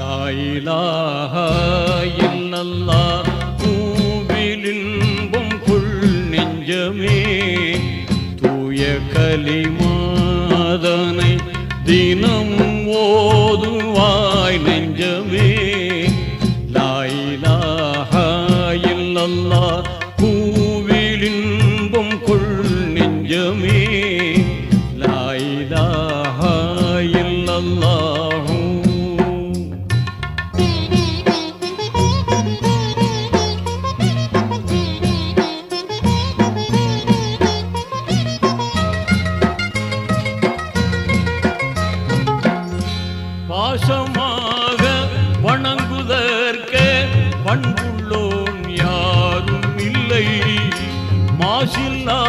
லாயிலாக என்னல்லா மூவிலின்பம் புல் நெஞ்சமே தூய கலிமாதனை தினம் ஓதுவாய் நெஞ்சமே. லாயிலாக இல்லல்லா பூவிலின்பம் கொள் நெஞ்சமே லாயிலாக இல்லல்லா பாசமாக வணங்குதற்கே பண்புள்ளோன் யாரும் இல்லை. மாசில்லா